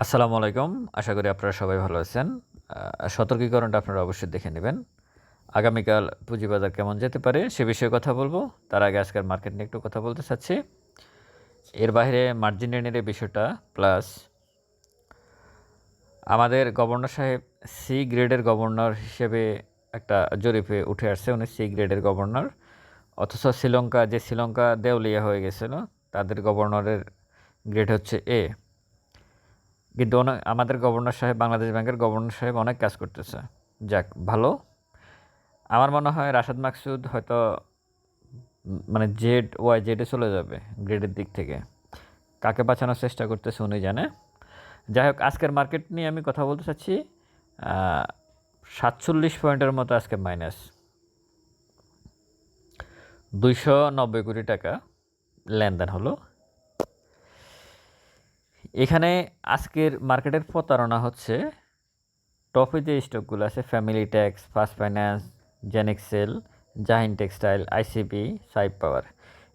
আসসালামু আলাইকুম। আশা করি আপনারা সবাই ভালো আছেন। সতর্কীকরণটা আপনারা অবশ্যই দেখে নেবেন। আগামীকাল পুঁজিবাজার কেমন যেতে পারে সে বিষয়ে কথা বলব। তার আগে আজকের মার্কেট নিয়ে একটু কথা বলতে চাচ্ছি। এর বাইরে মার্জিন ঋণের বিষয়টা প্লাস আমাদের গভর্নর সাহেব সি গ্রেডের গভর্নর হিসেবে একটা জরিপে উঠে আসছে। উনি সি গ্রেডের গভর্নর অথচ শ্রীলঙ্কা, যে শ্রীলঙ্কা দেউলিয়া হয়ে গেছিল, তাদের গভর্নরের গ্রেড হচ্ছে এ কিন্তু অনেক আমাদের গভর্নর সাহেব, বাংলাদেশ ব্যাংকের গভর্নর সাহেব অনেক কাজ করতেছে। যাক, ভালো। আমার মনে হয় রাশাদ মাকসুদ হয়তো মানে জেড ওয়াই জেডে চলে যাবে গ্রেডের দিক থেকে। কাকে বাঁচানোর চেষ্টা করতেছে উনি জানে। যাই হোক, আজকের মার্কেট নিয়ে আমি কথা বলতে চাচ্ছি সাতচল্লিশ পয়েন্টের মতো আজকে মাইনাস। দুইশো নব্বই কোটি টাকা লেনদেন হলো। এখানে আজকের মার্কেটের প্রতারণা হচ্ছে টপে যে স্টকগুলো আছে, family tex, first finance জেনেক্সেল Zaheen textile, ICB, সাইপ পাওয়ার।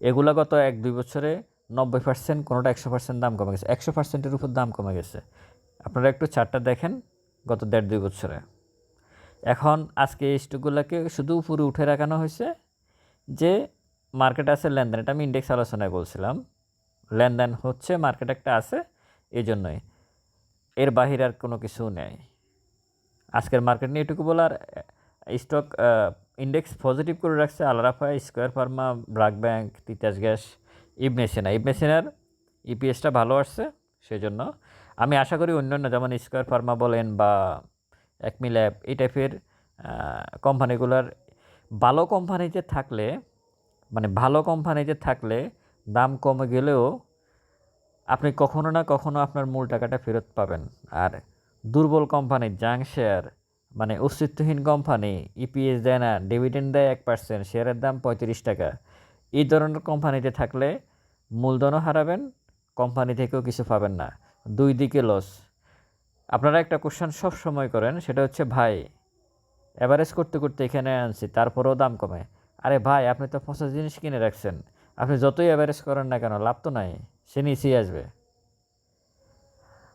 এগুলো গত এক দুই বছরে নব্বই পার্সেন্ট কোনোটা একশো পার্সেন্ট দাম কমে গেছে। একশো পার্সেন্টের উপর দাম কমে গেছে। আপনারা একটু চারটা দেখেন গত দেড় দুই বছরে। এখন আজকে এই স্টকগুলোকে শুধু উপরে উঠে রাখানো হয়েছে যে মার্কেট আছে লেনদেন। এটা আমি ইন্ডেক্স আলোচনায় বলছিলাম। লেনদেন হচ্ছে, মার্কেট একটা আছে এই জন্যই এর বাহিরে আর কোনো কিছু নেই। আজকের মার্কেট নিয়ে এটুকু বলার স্টক ইন্ডেক্স পজিটিভ করে রাখছে Alarafa square pharma BRAC bank Titas gas Ibne Sina ইপিএসটা ভালো আসছে সেই জন্য আমি আশা করি অন্যান্য যেমন স্কোয়ার ফার্মা বলেন বা একমি ল্যাব এই টাইপের কোম্পানিগুলোর ভালো কোম্পানিতে থাকলে মানে ভালো কোম্পানিতে থাকলে দাম কমে গেলেও আপনি কখনো না কখনো আপনার মূল টাকাটা ফেরত পাবেন। আর দুর্বল কোম্পানি জাং শেয়ার মানে অস্তিত্বহীন কোম্পানি ইপিএস দেয় না ডিভিডেন্ড দেয় এক পার্সেন্ট শেয়ারের দাম পঁয়ত্রিশ টাকা। এই ধরনের কোম্পানিতে থাকলে মূলধনও হারাবেন কোম্পানি থেকেও কিছু পাবেন না। দুই দিকে লস আপনারা একটা কোশ্চেন সব সময় করেন, সেটা হচ্ছে, ভাই অ্যাভারেজ করতে করতে এখানে আনছি, তারপরেও দাম কমে। আরে ভাই, আপনি তো পঁচা জিনিস কিনে রাখছেন। আপনি যতই অ্যাভারেজ করেন না কেন, লাভ তো নাই। সে নিচেই আসবে।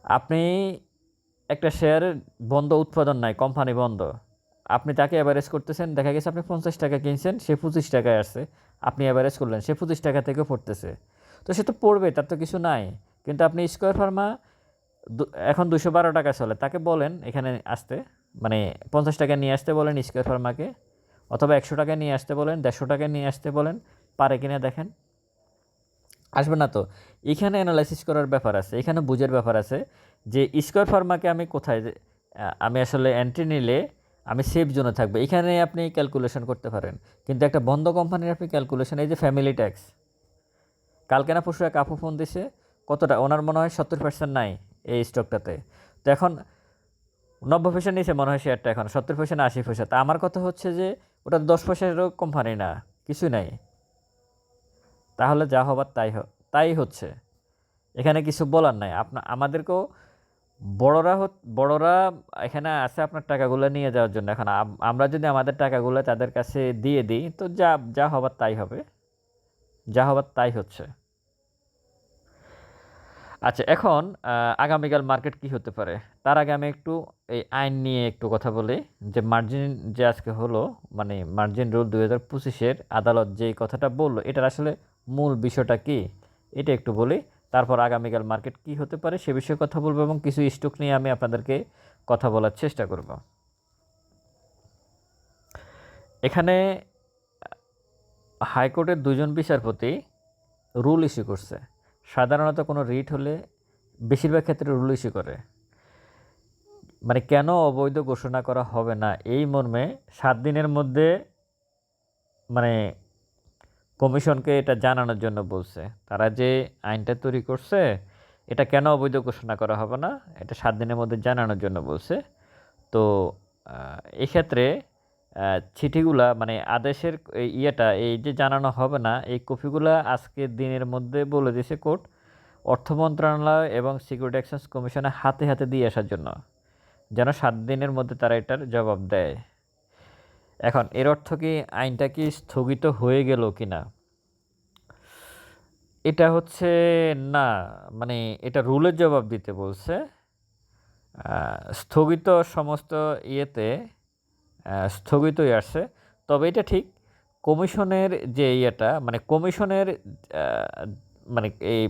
আপনি একটা শেয়ার বন্ধ উৎপাদন নাই, কোম্পানি বন্ধ। আপনি তাকে অ্যাভারেজ করতেছেন, দেখা গেছে আপনি পঞ্চাশ টাকা কিনছেন, সে পঁচিশ টাকায় আসছে। আপনি অ্যাভারেজ করলেন, সে পঁচিশ টাকা থেকে পড়তেছে। তো সে তো পড়বে, তার তো কিছু নাই। কিন্তু আপনি স্কোয়ার ফার্মা এখন দুশো বারো টাকা চলে, তাকে বলেন এখানে আসতে মানে পঞ্চাশ টাকা নিয়ে আসতে বলেন স্কোয়ার ফার্মাকে অথবা একশো টাকা নিয়ে আসতে বলেন, দেড়শো টাকা নিয়ে আসতে বলেন, পারে কিনা দেখেন। আসবে না তো। এখানে অ্যানালাইসিস করার ব্যাপার আছে, এখানে বুঝের ব্যাপার আছে যে স্কোয়ার ফার্মাকে আমি কোথায় আমি আসলে এন্ট্রি নিলে আমি সেফ জোনে থাকব। এখানে আপনি ক্যালকুলেশন করতে পারেন। কিন্তু একটা বন্ধ কোম্পানির আপনি ক্যালকুলেশন এই যে ফ্যামিলি ট্যাক্স কালকে না পরশু এক আপু ফোন দিছে, কতটা? ওনার মনে হয় সত্তর পার্সেন্ট নাই এই স্টকটাতে তো এখন নব্বই পয়সা নিয়েছে মনে হয় শেয়ারটা এখন, সত্তর পয়সা না, আশি পয়সা তা আমার কথা হচ্ছে যে ওটা দশ পয়সারও কোম্পানি না, কিছুই নাই। তাহলে যা হবার তাই তাই হচ্ছে। এখানে কিছু বলার নাই। আপনা, আমাদেরকেও বড়রা বড়রা এখানে আছে আপনার টাকাগুলো নিয়ে যাওয়ার জন্য। এখন আমরা যদি আমাদের টাকাগুলো তাদের কাছে দিয়ে দিই, তো যা যা হবার তাই হবে। যা হবার তাই হচ্ছে। আচ্ছা এখন আগামীকাল মার্কেট কি হতে পারে? তার আগে আমি একটু এই আইন নিয়ে একটু কথা বলি। যে মার্জিন যে আজকে হলো মানে মার্জিন রুল দু হাজার পঁচিশের আদালত যে কথাটা বলল, এটার আসলে মূল বিষয়টা কি? এটা একটু বলি। তারপর আগামীকাল মার্কেট কি হতে পারে সে বিষয়ে কথা বলব এবং কিছু স্টক নিয়ে আমি আপনাদেরকে কথা বলার চেষ্টা করব। এখানে হাইকোর্টের দুজন বিচারপতি রুল ইস্যু করছে। সাধারণত কোনো রিট হলে বেশিরভাগ ক্ষেত্রে রুল ইস্যু করে। মানে কেন অবৈধ ঘোষণা করা হবে না? এই মর্মে সাত দিনের মধ্যে মানে কমিশনকে এটা জানানোর জন্য বলছে। তারা যে আইনটা তৈরি করছে, এটা কেন অবৈধ ঘোষণা করা হবে না? এটা সাত দিনের মধ্যে জানানোর জন্য বলছে। তো এক্ষেত্রে চিঠিগুলা মানে আদেশের ইয়েটা, এই যে জানানো হবে না, এই কপিগুলা আজকের দিনের মধ্যে বলে দিয়েছে কোর্ট, অর্থ মন্ত্রণালয় এবং সিকিউরিটি এক্সচেঞ্জ কমিশনে হাতে হাতে দিয়ে আসার জন্য। যেন সাত দিনের মধ্যে তারা এটার জবাব দেয়। এখন, এর অর্থ কি আইনটা কি স্থগিত হয়ে গেল কি না? এটা হচ্ছে, না মানে এটা রুলের জবাব দিতে বলছে স্থগিত সমস্ত ইয়েতে স্থগিতই আসছে। তবে এটা ঠিক, কমিশনের যে ইয়েটা মানে কমিশনের মানে এই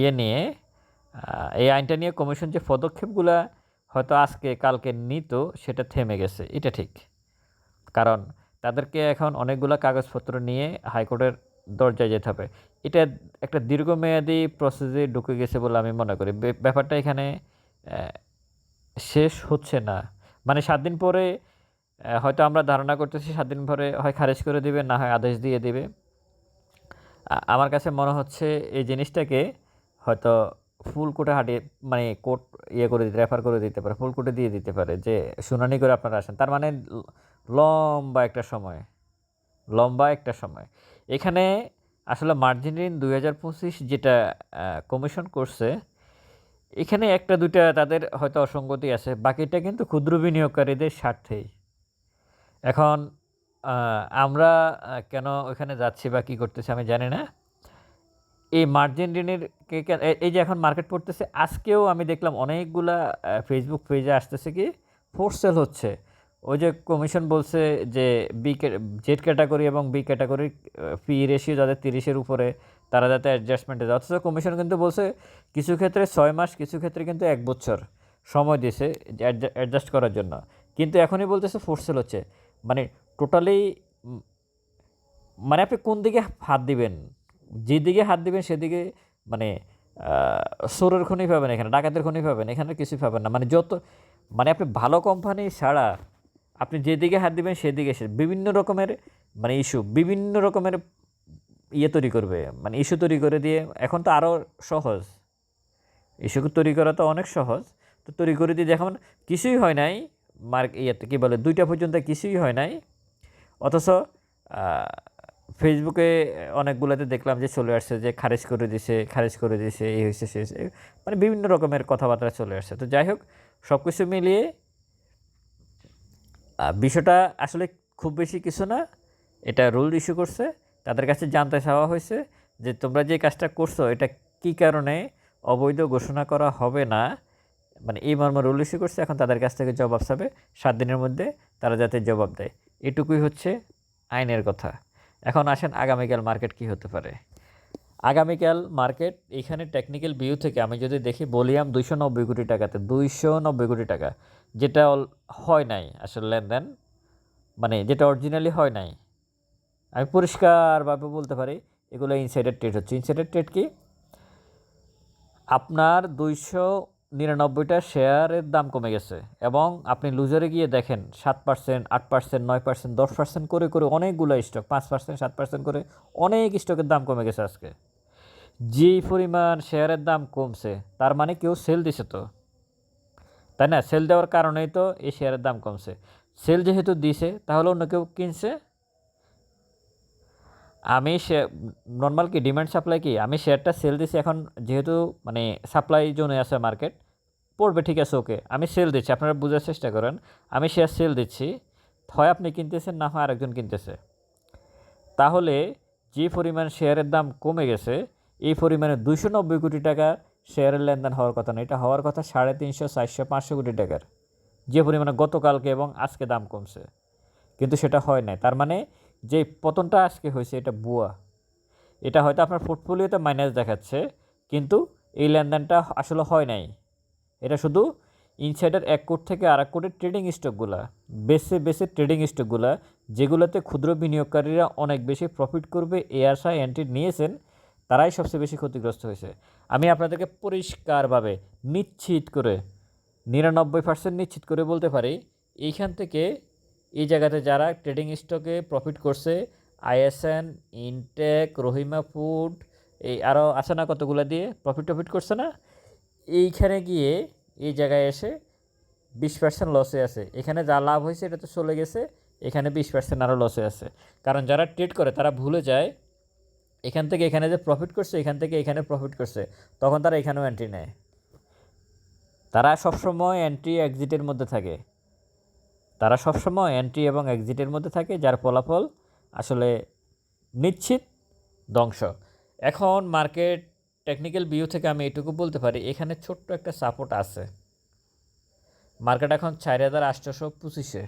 ইয়ে নিয়ে এই আইনটা নিয়ে কমিশন যে পদক্ষেপগুলা হয়তো আজকে, কালকে নিত, সেটা থেমে গেছে। এটা ঠিক। কারণ তাদেরকে এখন অনেকগুলো কাগজপত্র নিয়ে হাইকোর্টের দরজায় যেতে হবে। এটা একটা দীর্ঘমেয়াদী প্রসেসে ঢুকে গেছে বলে আমি মনে করি। ব্যাপারটা এখানে শেষ হচ্ছে না। মানে সাত দিন পরে হয়তো আমরা ধারণা করতেছি সাত দিন পরে হয় খারিজ করে দিবে, না হয় আদেশ দিয়ে দিবে। আমার কাছে মনে হচ্ছে এই জিনিসটাকে হয়তো ফুল কোর্টে হাঁটিয়ে মানে কোর্ট ইয়ে করে দিতে, রেফার করে দিতে পারে, ফুল কোর্টে দিয়ে দিতে পারে যে শুনানি করে আপনারা আসেন। তার মানে লম্বা একটা সময়, লম্বা একটা সময়। এখানে আসলে মার্জিন ঋণ দুই হাজার পঁচিশ যেটা কমিশন করছে, এখানে একটা দুইটা তাদের হয়তো অসঙ্গতি আছে, বাকিটা কিন্তু ক্ষুদ্র বিনিয়োগকারীদের স্বার্থেই। এখন আমরা কেন ওখানে যাচ্ছি বা কী করতেছি আমি জানি না। এই মার্জিন ঋণের এই যে এখন মার্কেট পড়তেছে, আজকেও আমি দেখলাম অনেকগুলা ফেসবুক পেজে আসতেছে কি ফোর সেল হচ্ছে। ওই যে কমিশন বলছে যে বি জেড ক্যাটাগরি এবং বি ক্যাটাগরির ফি রেশিও যাদের তিরিশের উপরে, তারা যাতে অ্যাডজাস্টমেন্টে যায়। অথচ কমিশন কিন্তু বলছে কিছু ক্ষেত্রে ছয় মাস, কিছু ক্ষেত্রে কিন্তু এক বছর সময় দিয়েছে অ্যাডজাস্ট করার জন্য। কিন্তু এখনই বলতেছে ফোর সেল হচ্ছে। মানে টোটালি মানে আপনি কোন দিকে হাত দিবেন? যেদিকে হাত দিবেন সেদিকে মানে সোরের খনি পাবেন এখানে, ডাকাতের খনি পাবেন, এখানে কিছুই পাবেন না। মানে যত মানে আপনি ভালো কোম্পানি ছাড়া আপনি যেদিকে হাত দিবেন, সেদিকে এসে বিভিন্ন রকমের মানে ইস্যু বিভিন্ন রকমের ইয়ে তৈরি করবে। মানে ইস্যু তৈরি করে দিয়ে এখন তো আরও সহজ। ইস্যু তৈরি করা তো অনেক সহজ। তো তৈরি করে দিয়ে যখন কিছুই হয় নাই, মার্ক ইয়েতে, কী বলে, দুইটা পর্যন্ত কিছুই হয় নাই। অথচ ফেসবুকে অনেকগুলোতে দেখলাম যে চলে আসছে, যে খারিজ করে দিছে, খারিজ করে দিছে, এই হয়েছে সে মানে বিভিন্ন রকমের কথাবার্তা চলে আসছে। তো যাই হোক সব কিছু মিলিয়ে বিষয়টা আসলে খুব বেশি কিছু না। এটা রুল ইস্যু করছে। তাদের কাছে জানতে চাওয়া হয়েছে যে তোমরা যে কাজটা করছ, এটা কী কারণে অবৈধ ঘোষণা করা হবে না? মানে এই মর্ম রুল ইস্যু করছে। এখন তাদের কাছ থেকে জবাব চাবে। সাত দিনের মধ্যে তারা যাতে জবাব দেয়। এটুকুই হচ্ছে আইনের কথা। এখন আসেন আগামীকাল মার্কেট কি হতে পারে। আগামীকাল মার্কেট এখানে টেকনিক্যাল ভিউ থেকে আমি যদি দেখি বলিয়াম দুইশো নব্বই কোটি টাকাতে, দুইশো নব্বই কোটি টাকা, যেটা হয় নাই আসলে লেনদেন মানে যেটা অরিজিনালি হয় নাই। আমি পরিষ্কারভাবে বলতে পারি, এগুলো ইনসাইডার ট্রেড হচ্ছে। ইনসাইডার ট্রেড কি? আপনার দুইশো নিরানব্বইটা শেয়ারের দাম কমে গেছে এবং আপনি লুজারে গিয়ে দেখেন সাত পার্সেন্ট, আট পার্সেন্ট, নয় পার্সেন্ট, দশ পার্সেন্ট করে করে অনেকগুলো স্টক পাঁচ পার্সেন্ট, সাত পার্সেন্ট করে অনেক স্টকের দাম কমে গেছে আজকে। যেই পরিমাণ শেয়ারের দাম কমছে, তার মানে কেউ সেল দিছে তো। তাই না? সেল দেওয়ার কারণেই তো এই শেয়ারের দাম কমছে। সেল যেহেতু দিছে, তাহলে অন্য কেউ কিনছে আমি সে নর্মাল কি ডিমান্ড সাপ্লাই কি? আমি শেয়ারটা সেল দিছি এখন যেহেতু মানে সাপ্লাই জোনে আছে মার্কেট পড়বে, ঠিক আছে ওকে আমি সেল দিচ্ছি, আপনারা বোঝার চেষ্টা করেন। আমি শেয়ার সেল দিচ্ছি, হয় আপনি কিনতেছেন, না হয় আরেকজন কিনতেছে। তাহলে যে পরিমাণ শেয়ারের দাম কমে গেছে, এই পরিমাণে দুশো নব্বই কোটি টাকা শেয়ারের লেনদেন হওয়ার কথা না। এটা হওয়ার কথা সাড়ে তিনশো, চারশো, পাঁচশো কোটি টাকার। যে পরিমাণে গতকালকে এবং আজকে দাম কমছে। কিন্তু সেটা হয় নাই। তার মানে যে পতনটা আজকে হয়েছে, এটা বুয়া। এটা হয়তো আপনার পোর্টফোলিওতে মাইনাস দেখাচ্ছে, কিন্তু এই লেনদেনটা আসলে হয় নাই। এটা শুধু ইনসাইডার এক কোট থেকে আর এক কোটের ট্রেডিং স্টকগুলা বেসে বেসে ট্রেডিং স্টকগুলা যেগুলোতে ক্ষুদ্র বিনিয়োগকারীরা অনেক বেশি প্রফিট করবে, এ আশায় এন্ট্রি নিয়েছেন, তারাই সবচেয়ে বেশি ক্ষতিগ্রস্ত হয়েছে। আমি আপনাদেরকে পরিষ্কারভাবে নিশ্চিত করে, নিরানব্বই পার্সেন্ট নিশ্চিত করে বলতে পারি, এইখান থেকে এই জায়গাতে যারা ট্রেডিং স্টকে প্রফিট করছে আইএসএন ইনটেক রহিমা ফুড এই আরও আছে না কতগুলো দিয়ে প্রফিট টফিট করছে না, এইখানে গিয়ে এই জায়গায় এসে বিশ পার্সেন্ট লসে আছে। এখানে যা লাভ হয়েছে এটা তো চলে গেছে, এখানে বিশ পার্সেন্ট আরও লসে আছে। কারণ যারা ট্রেড করে, তারা ভুলে যায়, এখান থেকে এখানে যে প্রফিট করছে, এখান থেকে এখানে প্রফিট করছে, তখন তারা এখানেও এন্ট্রি নেয়। তারা সবসময় এন্ট্রি এক্সিটের মধ্যে থাকে। তারা সবসময় এন্ট্রি এবং এক্সিটের মধ্যে থাকে, যার ফলাফল আসলে নিশ্চিত ধ্বংস। এখন মার্কেট টেকনিক্যাল ভিউ থেকে আমি এটুকু বলতে পারি, এখানে ছোট্ট একটা সাপোর্ট আছে। মার্কেট এখন চার হাজার আটশোশো পঁচিশে।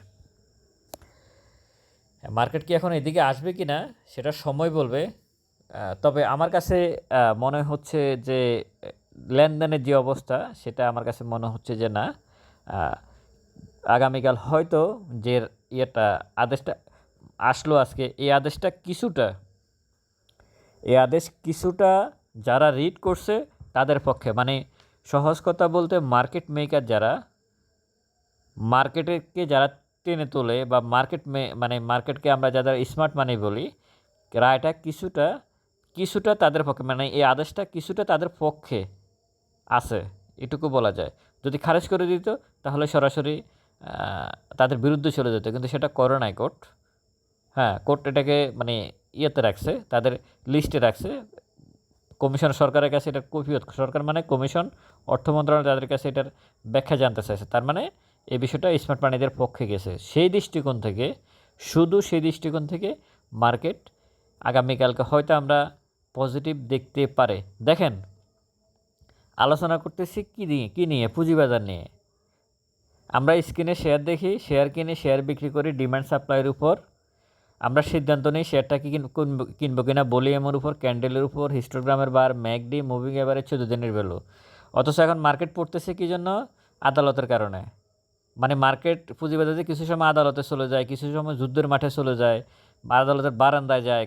মার্কেট কি এখন এদিকে আসবে কি না সেটা সময় বলবে। তবে আমার কাছে মনে হচ্ছে যে, লেনদেনের যে অবস্থা, সেটা আমার কাছে মনে হচ্ছে যে না। আগামীকাল হয়তো যে ইয়েটা আদেশটা আসলো আজকে, এই আদেশটা কিছুটা, এই আদেশ কিছুটা যারা রিড করছে তাদের পক্ষে। মানে সহজ কথা বলতে মার্কেট মেকার যারা মার্কেটকে যারা টেনে তোলে বা মার্কেট মানে মার্কেটকে আমরা যাদের স্মার্ট মানি বলি, রায়টা কিছুটা কিছুটা তাদের পক্ষে মানে এই আদেশটা কিছুটা তাদের পক্ষে আছে, এটুকু বলা যায়। যদি খারিজ করে দিত তাহলে সরাসরি তাদের বিরুদ্ধে চলে যেত, কিন্তু সেটা করে নাই কোর্ট। হ্যাঁ কোর্ট এটাকে মানে ইয়েতে রাখছে, তাদের লিস্টে রাখছে। কমিশন সরকারের কাছে এটার কফিয়ত, সরকার মানে কমিশন, অর্থ মন্ত্রণালয় তাদের কাছে এটার ব্যাখ্যা জানতে চাইছে। তার মানে এই বিষয়টা স্মার্ট মানিদের পক্ষে গেছে। সেই দৃষ্টিকোণ থেকে, শুধু সেই দৃষ্টিকোণ থেকে মার্কেট আগামীকালকে হয়তো আমরা পজিটিভ দেখতে পারে। দেখেন, আলোচনা করতেছি কী নিয়ে কী নিয়ে, পুঁজিবাজার নিয়ে। আমরা স্ক্রিনে শেয়ার দেখি শেয়ার কিনে শেয়ার বিক্রি করি ডিমান্ড সাপ্লাইয়ের উপর। আমরা সিদ্ধান্ত নিই শেয়ারটা কি কিনবো- কিনা বলিএমের উপর ক্যান্ডেলের উপর হিস্টোগ্রামের বার ম্যাকডি মুভিং এভারেজ চোদ্দ দিনের ভ্যালু অথচ এখন মার্কেট পড়তেছে কি জন্য? আদালতের কারণে। মানে মার্কেট পুঁজিবাজারে কিছু সময় আদালতে চলে যায়, কিছু সময় যুদ্ধের মাঠে চলে যায়, আদালতের বারান্দায় যায়,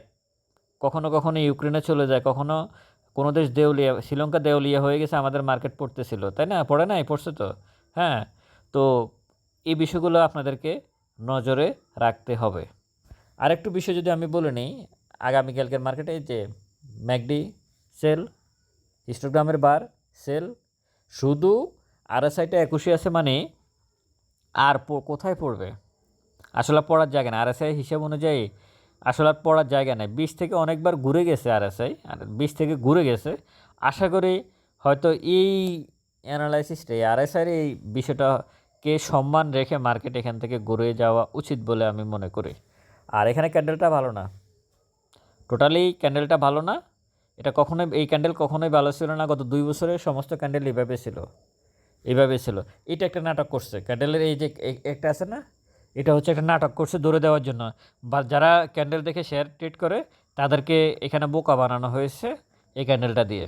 কখনো কখনো ইউক্রেনে চলে যায়, কখনো কোনো দেশ দেউলিয়া, শ্রীলঙ্কা দেউলিয়া হয়ে গেছে, আমাদের মার্কেট পড়তেছিল। তাই না? পড়ে নাই? পড়ছে তো। হ্যাঁ। তো এই বিষয়গুলো আপনাদেরকে নজরে রাখতে হবে। আরেকটু বিষয় যদি আমি বলে নিই আগামীকালকের মার্কেটে যে ম্যাকডি সেল, হিস্টোগ্রামের বার সেল, শুধু আর আরএসআইটা একুশে আছে মানে আর কোথায় পড়বে? আসলে পড়ার জায়গা না আরএসআই হিসাব অনুযায়ী আসলে আর পড়ার জায়গা নেই। বিশ থেকে অনেকবার ঘুরে গেছে আর আরএসআই আর বিশ থেকে ঘুরে গেছে। আশা করি হয়তো এই অ্যানালাইসিসটা এই আরএসআইয়ের এই বিষয়টাকে সম্মান রেখে মার্কেট এখান থেকে ঘুরে যাওয়া উচিত বলে আমি মনে করি। আর এখানে ক্যান্ডেলটা ভালো না। টোটালি ক্যান্ডেলটা ভালো না। এটা কখনোই, এই ক্যান্ডেল কখনোই ভালো ছিল না। গত দুই বছরের সমস্ত ক্যান্ডেল এইভাবে ছিল। এইভাবে ছিল। এটা একটা নাটক করছে। ক্যান্ডেলের এই যে একটা আছে না? এটা হচ্ছে একটা নাটক করছে দৌড়ে দেওয়ার জন্য। বা যারা ক্যান্ডেল দেখে শেয়ার ট্রেড করে, তাদেরকে এখানে বোকা বানানো হয়েছে এই ক্যান্ডেলটা দিয়ে।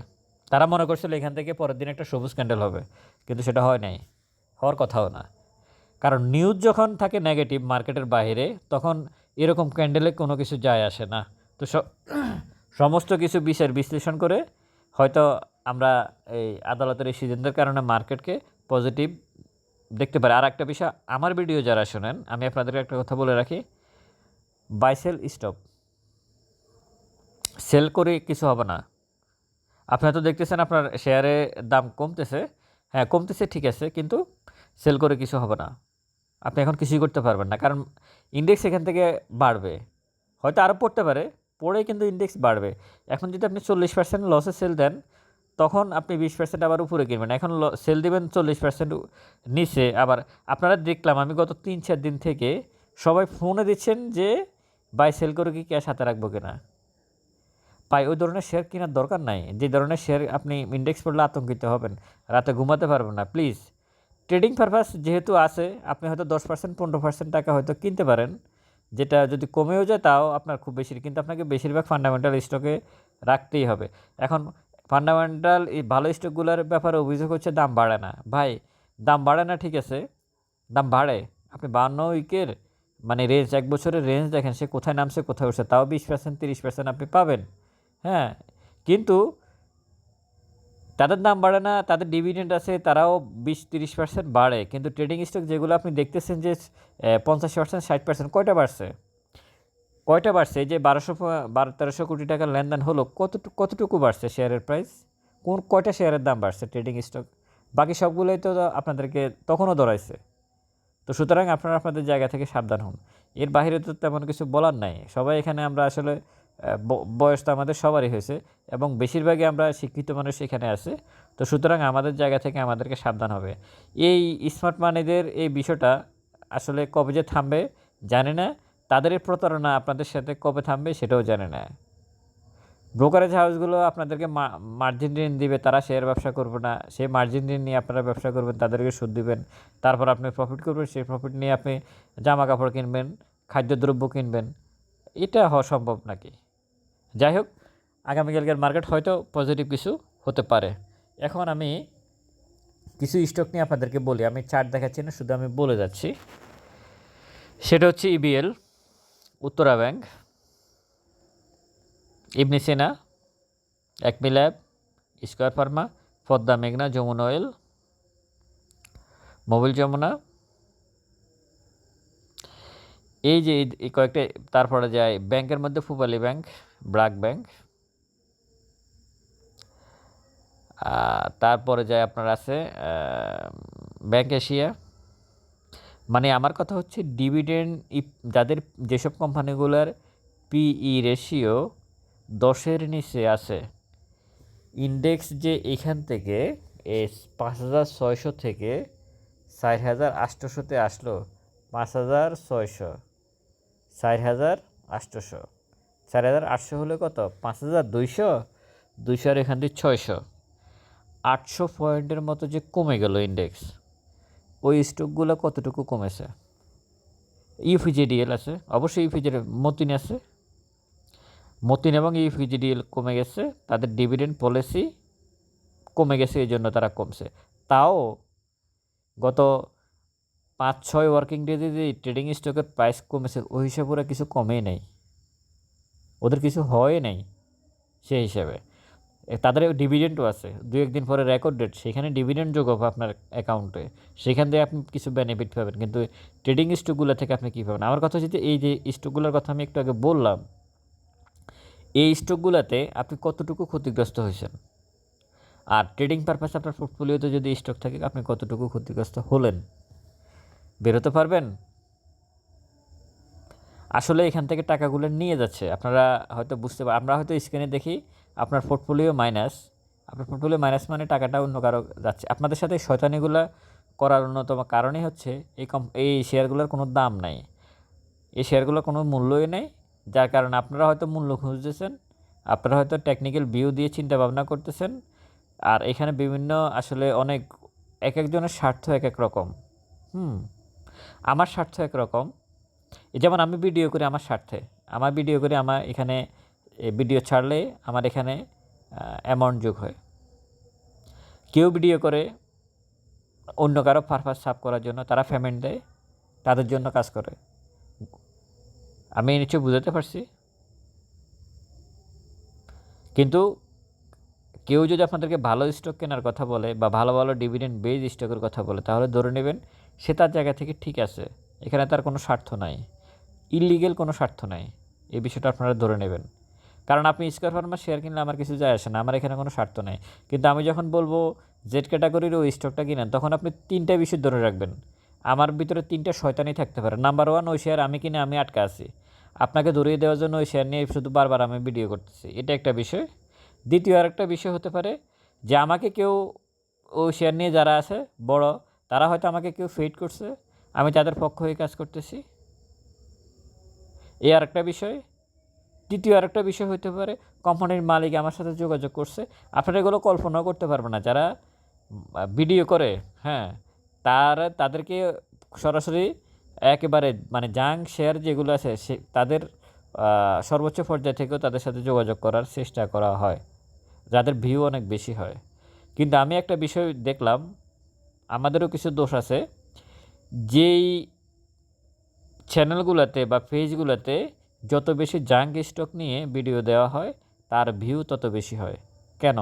তারা মনে করছিল এখান থেকে পরের দিন একটা সবুজ ক্যান্ডেল হবে। কিন্তু সেটা হয় নাই। হওয়ার কথাও না। কারণ নিউজ যখন থাকে নেগেটিভ মার্কেটের বাইরে তখন এরকম ক্যান্ডেলে কোনো কিছু যায় আসে না। তো সমস্ত কিছু বিচার বিশ্লেষণ করে হয়তো আমরা এই আদালতের এই সিদ্ধান্তের কারণে মার্কেটকে পজিটিভ দেখতে পারি। আর একটা বিষয়, আমার ভিডিও যারা শোনেন, আমি আপনাদেরকে একটা কথা বলে রাখি বাইসেল স্টপ সেল করে কিছু হবে না। আপনারা তো দেখতেছেন আপনার শেয়ারের দাম কমতেছে। হ্যাঁ কমতেছে ঠিক আছে, কিন্তু সেল করে কিছু হবে না। আপনি এখন কিছুই করতে পারবেন না। কারণ ইন্ডেক্স এখান থেকে বাড়বে। হয়তো আরও পড়তে পারে। পড়ে কিন্তু ইন্ডেক্স বাড়বে। এখন যদি আপনি চল্লিশ পার্সেন্ট লসে সেল দেন, তখন আপনি বিশ পার্সেন্ট আবার উপরে কিনবেন। এখন সেল দেবেন চল্লিশ পার্সেন্ট নিচে। আবার আপনারা দেখলাম, আমি গত তিন চার দিন থেকে সবাই ফোনে দিচ্ছেন যে বাই সেল করে কি ক্যাশ হাতে রাখব কিনা? পাই ওই ধরনের শেয়ার কেনার দরকার নাই। যে ধরনের শেয়ার আপনি ইন্ডেক্স পড়লে আতঙ্কিত হবেন। রাতে ঘুমাতে পারবেন না। প্লিজ ট্রেডিং পারপাস যেহেতু আছে, আপনি হয়তো দশ পার্সেন্ট পনেরো পার্সেন্ট টাকা হয়তো কিনতে পারেন। যেটা যদি কমেও যায়, তাও আপনার খুব বেশি। কিন্তু আপনাকে বেশিরভাগ ফান্ডামেন্টাল স্টকে রাখতেই হবে। এখন ফান্ডামেন্টাল এই ভালো স্টকগুলোর ব্যাপারে অভিযোগ হচ্ছে, দাম বাড়ে না। ভাই, দাম বাড়ে না, ঠিক আছে। দাম বাড়ে। আপনি বান্ন উইকের মানে রেঞ্জ এক বছরের রেঞ্জ দেখেন, সে কোথায় নামছে, কোথায় উঠছে, তাও বিশ পার্সেন্ট তিরিশ পার্সেন্ট আপনি পাবেন। হ্যাঁ কিন্তু তাদের দাম বাড়ে না, তাদের ডিভিডেন্ড আছে, তারাও বিশ তিরিশ পার্সেন্ট বাড়ে। কিন্তু ট্রেডিং স্টক যেগুলো আপনি দেখতেছেন যে পঞ্চাশ পার্সেন্ট ষাট পার্সেন্ট কয়টা বাড়ছে? কয়টা বাড়ছে? যে বারোশো বারো, তেরোশো কোটি টাকার লেনদেন হলো কতটুকু কতটুকু বাড়ছে শেয়ারের প্রাইস কোন, কয়টা শেয়ারের দাম বাড়ছে ট্রেডিং স্টক বাকি সবগুলোই তো আপনাদেরকে তখনও দৌড়াইছে তো সুতরাং আপনারা আপনাদের জায়গা থেকে সাবধান হন। এর বাইরে তো তেমন কিছু বলার নাই। সবাই এখানে আমরা আসলে বয়স তো আমাদের সবারই হয়েছে এবং বেশিরভাগই আমরা শিক্ষিত মানুষ এখানে আছে। তো সুতরাং আমাদের জায়গা থেকে আমাদেরকে সাবধান হবে। এই স্মার্ট মানিদের এই বিষয়টা আসলে কবে যে থামবে জানে না। তাদের প্রতারণা আপনাদের সাথে কবে থামবে সেটাও জানে না। ব্রোকারেজ হাউসগুলো আপনাদেরকে মার্জিন ঋণ দিবে, তারা শেয়ার ব্যবসা করবে না। সেই মার্জিন ঋণ নিয়ে আপনারা ব্যবসা করবেন, তাদেরকে সুদ দিবেন। তারপর আপনি প্রফিট করবেন, সেই প্রফিট নিয়ে আপনি জামা কাপড় কিনবেন, খাদ্যদ্রব্য কিনবেন। এটা হওয়া সম্ভব নাকি? যাই হোক আগামীকালকের মার্কেট হয়তো পজিটিভ কিছু হতে পারে। এখন আমি কিছু স্টক নিয়ে আপনাদেরকে বলি। আমি চার্ট দেখাচ্ছি না, শুধু আমি বলে যাচ্ছি। সেটা হচ্ছে EBL Uttara bank, Ibne Sina, ACME lab, square pharma, Padma মেঘনা, যমুনা অয়েল, মোবিল যমুনা এই যে কয়েকটা, তারপরে যায় ব্যাংকের মধ্যে ফুপালি ব্যাংক, ব্রাক ব্যাংক। তারপরে যায় আপনার আছে ব্যাংক এশিয়া। মানে আমার কথা হচ্ছে ডিভিডেন্ড যাদের যেসব কোম্পানিগুলোর পিই রেশিও দশের নিচে আছে ইন্ডেক্স যে এখান থেকে পাঁচ হাজার ছয়শো থেকে চার হাজার আটশোশোতে আসলো, পাঁচ হাজার ছয়শো। চার হাজার আটশোশো চার হাজার আটশো হলে কত? পাঁচ হাজার দুইশো? দুইশো আর এখান থেকে ছয়শো। আটশো পয়েন্টের মতো যে কমে গেল ইন্ডেক্স ওই স্টকগুলো কতটুকু কমেছে? ইউপিজিডিএল আছে, অবশ্যই ইউপিজিডি মতিন আছে। মতিন এবং ইউপিজিডিএল কমে গেছে, তাদের ডিভিডেন্ড পলিসি কমে গেছে এই জন্য তারা কমছে। তাও গত পাঁচ ছয় ওয়ার্কিং ডেজে যে ট্রেডিং স্টকের প্রাইস কমেছে, ওই হিসাবে ওরা কিছু কমেই নেই। ওদের কিছু হয় নাই সেই হিসাবে। তাদের ডিভিডেন্টও আছে। দু একদিন পরে রেকর্ড ডেট সেখানে ডিভিডেন্ট যোগ হবে আপনার অ্যাকাউন্টে সেখান থেকে আপনি কিছু বেনিফিট পাবেন। কিন্তু ট্রেডিং স্টকগুলো থেকে আপনি কী পাবেন? আমার কথা হচ্ছে যে এই যে স্টকগুলোর কথা আমি একটু আগে বললাম, এই স্টকগুলোতে আপনি কতটুকু ক্ষতিগ্রস্ত হয়েছেন? আর ট্রেডিং পারপাসে আপনার পোর্টফোলিওতে যদি স্টক থাকে, আপনি কতটুকু ক্ষতিগ্রস্ত হলেন? বেরোতে পারবেন? আসলে এখান থেকে টাকাগুলো নিয়ে যাচ্ছে। আপনারা হয়তো বুঝতে পার আমরা হয়তো স্ক্রিনে দেখি আপনার পোর্টফোলিও মাইনাস আপনার পোর্টফোলিও মাইনাস মানে টাকাটা অন্য কারও যাচ্ছে। আপনাদের সাথে শয়তানিগুলো করার অন্যতম কারণই হচ্ছে এই কম এই শেয়ারগুলোর কোনো দাম নাই। এই শেয়ারগুলোর কোনো মূল্যই নেই। যার কারণে আপনারা হয়তো মূল্য খুঁজতেছেন, আপনারা হয়তো টেকনিক্যাল ভিউ দিয়ে চিন্তা ভাবনা করতেছেন। আর এখানে বিভিন্ন আসলে অনেক, এক একজনের স্বার্থ এক এক রকম। হুম। আমার স্বার্থ একরকম। যেমন আমি ভিডিও করি আমার স্বার্থে। আমার ভিডিও করে আমার এখানে ভিডিও ছাড়লে আমার এখানে অ্যামাউন্ট যোগ হয়। কেউ ভিডিও করে অন্য কারও পারপাস সাফ করার জন্য তারা পেমেন্ট দেয়, তাদের জন্য কাজ করে। আমি নিশ্চয় বুঝাতে পারছি। কিন্তু কেউ যদি আপনাদেরকে ভালো স্টক কেনার কথা বলে বা ভালো ভালো ডিভিডেন্ড বেজ স্টকের কথা বলে, তাহলে ধরে নেবেন সে তার জায়গা থেকে ঠিক আছে। এখানে তার কোনো স্বার্থ নাই। ইলিগেল কোনো স্বার্থ নাই। এই বিষয়টা আপনারা ধরে নেবেন। কারণ আপনি স্কোয়ার ফার্মার শেয়ার কিনলে আমার কিছু যায় আসে না, আমার এখানে কোনো স্বার্থ নাই। কিন্তু আমি যখন বলব জেড ক্যাটাগরির ওই স্টকটা কিনেন, তখন আপনি তিনটা বিষয় ধরে রাখবেন। আমার ভিতরে তিনটা শয়তানি থাকতে পারে। নাম্বার ওয়ান ওই শেয়ার আমি কিনে আমি আটকা আছি। আপনাকে ধরিয়ে দেওয়ার জন্য ওই শেয়ার নিয়ে শুধু বারবার আমি ভিডিও করতেছি। এটা একটা বিষয়। দ্বিতীয় আরেকটা বিষয় হতে পারে যে আমাকে কেউ ওই শেয়ার নিয়ে যারা আছে, বড় তারা হয়তো আমাকে কেউ ফেড করছে, আমি তাদের পক্ষ হয়ে কাজ করতেছি। এই আরেকটা বিষয় তৃতীয় আরেকটা বিষয় হতে পারে কোম্পানির মালিক আমার সাথে যোগাযোগ করছে, আপনারা এগুলো কল্পনাও করতে পারবেন না। যারা ভিডিও করে হ্যাঁ তার, তাদেরকে সরাসরি একেবারে মানে জাং শেয়ার যেগুলো আছে, সে, তাদের সর্বোচ্চ পর্যায় থেকেও তাদের সাথে যোগাযোগ করার চেষ্টা করা হয়, যাদের ভিউ অনেক বেশি হয়। কিন্তু আমি একটা বিষয় দেখলাম আমাদেরও কিছু দোষ আছে। যেই চ্যানেলগুলোতে বা পেজগুলোতে যত বেশি জাঙ্ক স্টক নিয়ে ভিডিও দেওয়া হয়, তার ভিউ তত বেশি হয়। কেন?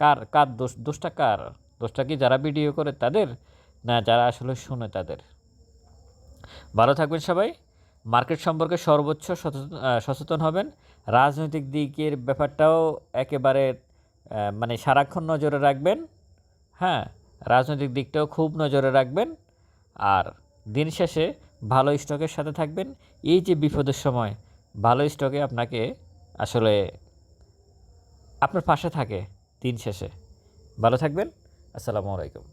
কার কার দোষ, দোষটা কার? দোষটা কি যারা ভিডিও করে তাদের, না যারা আসলে শুনে তাদের? ভালো থাকবেন সবাই। মার্কেট সম্পর্কে সর্বোচ্চ সচেতন হবেন। রাজনৈতিক দিকের ব্যাপারটাও একেবারে মানে সারাক্ষণ নজরে রাখবেন। হ্যাঁ রাজনৈতিক দিকটাও খুব নজরে রাখবেন। আর দিন শেষে ভালো স্টকের সাথে থাকবেন। এই যে বিপদের সময়, ভালো স্টকে আপনাকে আসলে আপনার পাশে থাকে দিন শেষে। ভালো থাকবেন। আসসালামু আলাইকুম।